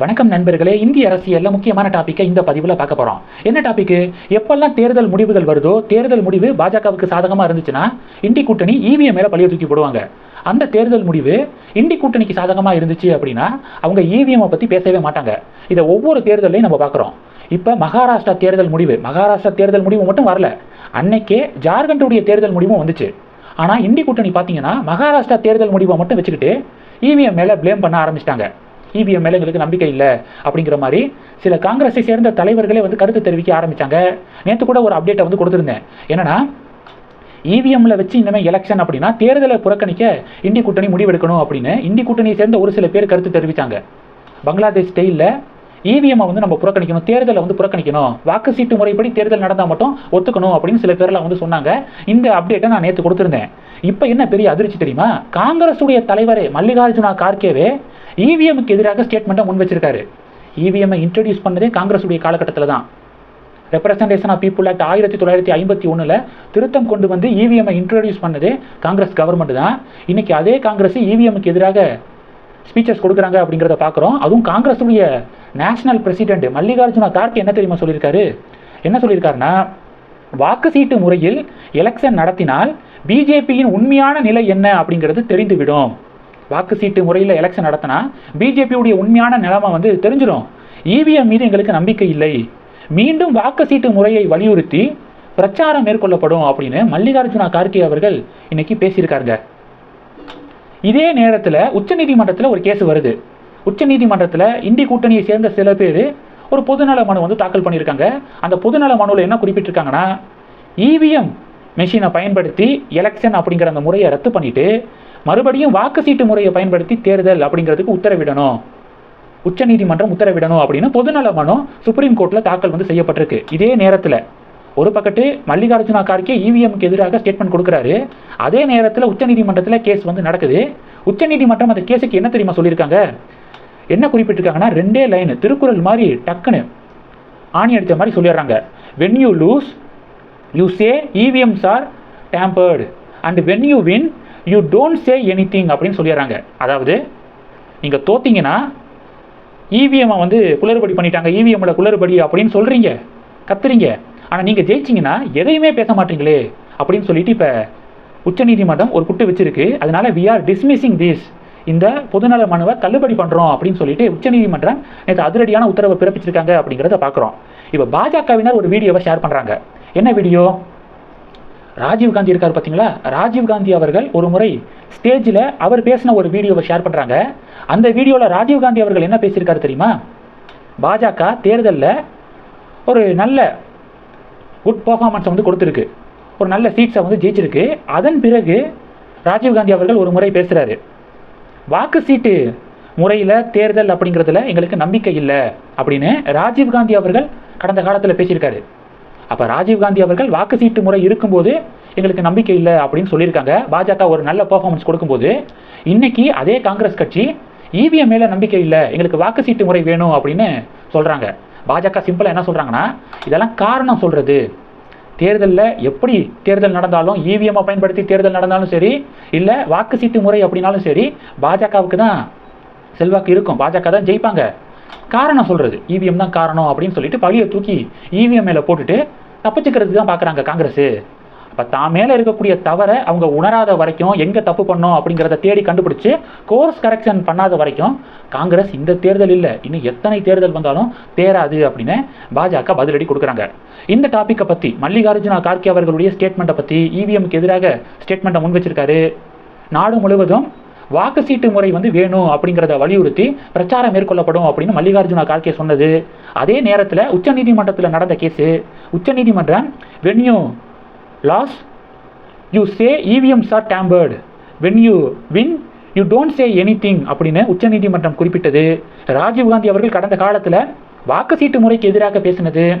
வணக்கம் நண்பர்களே இந்திய அரசியல்ல முக்கியமான டாப்பிக்கை இந்த பதிவில் பார்க்க போறோம். என்ன டாபிக் எப்பெல்லாம் தேர்தல் முடிவுகள் வருதோ தேர்தல் முடிவு பாஜகவுக்கு சாதகமா இருந்துச்சுன்னா இண்டி கூட்டணி இவிஎம் மேல பழிய தூக்கி போடுவாங்க. அந்த தேர்தல் முடிவு இண்டி கூட்டணிக்கு சாதகமா இருந்துச்சு அப்படின்னா அவங்க இவிஎம்மை பத்தி பேசவே மாட்டாங்க. இதை ஒவ்வொரு தேர்தலையும் நம்ம பார்க்குறோம். இப்போ மகாராஷ்டிரா தேர்தல் முடிவு மகாராஷ்டிரா தேர்தல் முடிவு மட்டும் வரல. அன்னைக்கே ஜார்க்கண்டுடைய தேர்தல் முடிவும் வந்துச்சு. ஆனால் இண்டி கூட்டணி பார்த்தீங்கன்னா மகாராஷ்டிரா தேர்தல் முடிவை மட்டும் வச்சுக்கிட்டு இவிஎம் மேலே ப்ளேம் பண்ண ஆரம்பிச்சிட்டாங்க. இவிஎம் மேலே எங்களுக்கு நம்பிக்கை இல்லை அப்படிங்கிற மாதிரி சில காங்கிரஸை சேர்ந்த தலைவர்களே வந்து கருத்து தெரிவிக்க ஆரம்பித்தாங்க நேற்று கூட ஒரு அப்டேட்டை வந்து கொடுத்துருந்தேன். என்னன்னா இவிஎம்ல வச்சு இனிமேல் எலெக்ஷன் அப்படின்னா தேர்தலை புறக்கணிக்க இந்தி கூட்டணி முடிவெடுக்கணும் அப்படின்னு இந்தி கூட்டணியை சேர்ந்த ஒரு சில பேர் கருத்து தெரிவித்தாங்க பங்களாதேஷ் ஸ்டைலில் இவிஎம்மை வந்து நம்ம புறக்கணிக்கணும் தேர்தலை வந்து புறக்கணிக்கணும் வாக்கு சீட்டு முறைப்படி தேர்தல் நடந்தால் மட்டும் ஒத்துக்கணும் அப்படின்னு சில பேர்லாம் வந்து சொன்னாங்க. இந்த அப்டேட்டை நான் நேற்று கொடுத்துருந்தேன். இப்போ என்ன பெரிய அதிர்ச்சி தெரியுமா? காங்கிரஸுடைய தலைவரே மல்லிகார்ஜுனா கார்கேவே இவிஎம்க்கு எதிராக ஸ்டேட்மெண்ட்டை முன் வச்சிருக்காரு. இவிஎம்ஐ இன்ட்ரடியூஸ் பண்ணதே காங்கிரஸுடைய காலகட்டத்தில் தான். ரெப்ரசன்டேஷன் ஆஃப் பீப்புள் ஆக்ட் ஆயிரத்தி தொள்ளாயிரத்தி ஐம்பத்தி ஒன்றில் திருத்தம் கொண்டு வந்து இவிஎம்ஐ இன்ட்ரடியூஸ் பண்ணதே காங்கிரஸ் கவர்மெண்ட் தான். இன்னைக்கு அதே காங்கிரஸ் இவிஎம்க்கு எதிராக ஸ்பீச்சஸ் கொடுக்குறாங்க அப்படிங்கிறத பார்க்குறோம் அதுவும் காங்கிரஸுடைய நேஷனல் பிரசிடென்ட் மல்லிகார்ஜுன கார்கே என்ன தெரியுமா சொல்லியிருக்காரு? என்ன சொல்லியிருக்காருன்னா வாக்கு சீட்டு முறையில் எலெக்ஷன் நடத்தினால் பிஜேபியின் உண்மையான நிலை என்ன அப்படிங்கிறது தெரிந்துவிடும். வாக்கு சீட்டு முறையில் எலெக்ஷன் நடத்தினா பிஜேபியுடைய உண்மையான நிலைமை வந்து தெரிஞ்சிடும் இவிஎம் மீது எங்களுக்கு நம்பிக்கை இல்லை. மீண்டும் வாக்கு சீட்டு முறையை வலியுறுத்தி பிரச்சாரம் மேற்கொள்ளப்படும் அப்படின்னு மல்லிகார்ஜுனா கார்கே அவர்கள் இன்னைக்கு பேசியிருக்காருங்க. இதே நேரத்தில் உச்சநீதிமன்றத்தில் ஒரு கேஸ் வருது. உச்சநீதிமன்றத்தில் இந்தி கூட்டணியை சேர்ந்த சில பேர் ஒரு பொதுநல மனு வந்து தாக்கல் பண்ணியிருக்காங்க. அந்த பொதுநல மனுவில் என்ன குறிப்பிட்டிருக்காங்கன்னா இவிஎம் மெஷினை பயன்படுத்தி எலெக்ஷன் அப்படிங்கிற அந்த முறையை ரத்து பண்ணிட்டு மறுபடியும் வாக்கு சீட்டு முறையை பயன்படுத்தி தேர்தல் அப்படிங்கிறதுக்கு உத்தரவிடணும். உச்சநீதிமன்றம் உத்தரவிடணும் அப்படின்னு பொதுநல மனு சுப்ரீம் கோர்ட்டில் தாக்கல் வந்து செய்யப்பட்டிருக்கு. இதே நேரத்தில் ஒரு பக்கத்து மல்லிகார்ஜுனா கார்கே இவிஎம்க்கு எதிராக ஸ்டேட்மெண்ட் கொடுக்குறாரு. அதே நேரத்தில் உச்சநீதிமன்றத்தில் கேஸ் வந்து நடக்குது. உச்சநீதிமன்றம் அந்த கேஸுக்கு என்ன தெரியுமா சொல்லியிருக்காங்க? என்ன குறிப்பிட்டிருக்காங்கன்னா ரெண்டே லைன் திருக்குறள் மாதிரி டக்குன்னு ஆணி அடித்த மாதிரி சொல்லிடுறாங்க. When you lose you say EVMs are tampered and when you win you don't say anything அப்படின்னு சொல்லிடுறாங்க. அதாவது நீங்கள் தோத்தீங்கன்னா இவிஎம்மை வந்து குளறுபடி பண்ணிட்டாங்க இவிஎம்மோட குளறுபடி அப்படின்னு சொல்கிறீங்க கத்துறீங்க. ஆனால் நீங்கள் ஜெயிச்சிங்கன்னா எதையுமே பேச மாட்டீங்களே அப்படின்னு சொல்லிட்டு இப்போ உச்சநீதிமன்றம் ஒரு குட்டு வச்சிருக்கு. அதனால வி ஆர் டிஸ்மிஸிங் திஸ் இந்த பொதுநல மனுவை தள்ளுபடி பண்ணுறோம் அப்படின்னு சொல்லிட்டு உச்சநீதிமன்றம் நேற்று அதிரடியான உத்தரவை பிறப்பிச்சிருக்காங்க அப்படிங்கிறத பார்க்குறோம் இப்போ பாஜகவினர் ஒரு வீடியோவை ஷேர் பண்ணுறாங்க என்ன வீடியோ? ராஜீவ் காந்தி இருக்கார் பார்த்தீங்களா ராஜீவ் காந்தி அவர்கள் ஒரு முறை ஸ்டேஜில் அவர் பேசின ஒரு வீடியோவை ஷேர் பண்ணுறாங்க அந்த வீடியோவில் ராஜீவ் காந்தி அவர்கள் என்ன பேசியிருக்காரு தெரியுமா? பாஜக தேர்தலில் ஒரு நல்ல குட் பர்ஃபார்மன்ஸை வந்து கொடுத்துருக்கு. ஒரு நல்ல சீட்ஸை வந்து ஜெயிச்சிருக்கு. அதன் பிறகு ராஜீவ் காந்தி அவர்கள் ஒரு முறை பேசுகிறாரு வாக்கு சீட்டு முறையில் தேர்தல் அப்படிங்கிறதுல எங்களுக்கு நம்பிக்கை இல்லை அப்படின்னு ராஜீவ் காந்தி அவர்கள் கடந்த காலத்தில் பேசியிருக்காரு. அப்போ ராஜீவ் காந்தி அவர்கள் வாக்கு சீட்டு முறை இருக்கும்போது எங்களுக்கு நம்பிக்கை இல்லை அப்படின்னு சொல்லியிருக்காங்க. பாஜக ஒரு நல்ல பர்ஃபார்மன்ஸ் கொடுக்கும்போது இன்னைக்கு அதே காங்கிரஸ் கட்சி இவிஎம் மேலே நம்பிக்கை இல்லை எங்களுக்கு வாக்கு சீட்டு முறை வேணும் அப்படின்னு சொல்கிறாங்க பாஜக சிம்பிளாக என்ன சொல்கிறாங்கன்னா இதெல்லாம் காரணம் சொல்கிறது தேர்தலில் எப்படி தேர்தல் நடந்தாலும் இவிஎம்மை பயன்படுத்தி தேர்தல் நடந்தாலும் சரி இல்லை வாக்கு சீட்டு முறை அப்படின்னாலும் சரி பாஜகவுக்கு தான் செல்வாக்கு இருக்கும். பாஜக தான் ஜெயிப்பாங்க. காரணம் சொல்கிறது இவிஎம் தான் காரணம் அப்படின்னு சொல்லிட்டு பழியை தூக்கி இவிஎம் மேலே போட்டுட்டு தப்பிச்சுக்கிறதுக்கு தான் பார்க்குறாங்க காங்கிரஸ். அப்போ தான் மேலே இருக்கக்கூடிய தவறை அவங்க உணராத வரைக்கும் எங்கே தப்பு பண்ணோம் அப்படிங்கிறத தேடி கண்டுபிடிச்சி கோர்ஸ் கரெக்ஷன் பண்ணாத வரைக்கும் காங்கிரஸ் இந்த தேர்தல் இல்லை. இன்னும் எத்தனை தேர்தல் வந்தாலும் தேராது அப்படின்னு பாஜக பதிலடி கொடுக்குறாங்க. இந்த டாப்பிக்கை பற்றி மல்லிகார்ஜுனா கார்கே அவர்களுடைய ஸ்டேட்மெண்ட்டை பற்றி இவிஎம்க்கு எதிராக ஸ்டேட்மெண்ட்டை முன் வச்சிருக்காரு. நாடு முழுவதும் வாக்கு சீட்டு முறை வந்து வேணும் அப்படிங்கிறத வலியுறுத்தி பிரச்சாரம் மேற்கொள்ளப்படும் அப்படின்னு மல்லிகார்ஜுன கார்கே சொன்னது. அதே நேரத்தில் உச்சநீதிமன்றத்தில் நடந்த கேஸு. உச்சநீதிமன்றம் when you lose you say EVMs are tampered when you win you don't say anything அப்படின்னு உச்சநீதிமன்றம் குறிப்பிட்டது. ராஜீவ்காந்தி அவர்கள் கடந்த காலத்தில் வாக்கு சீட்டு முறைக்கு எதிராக பேசினது.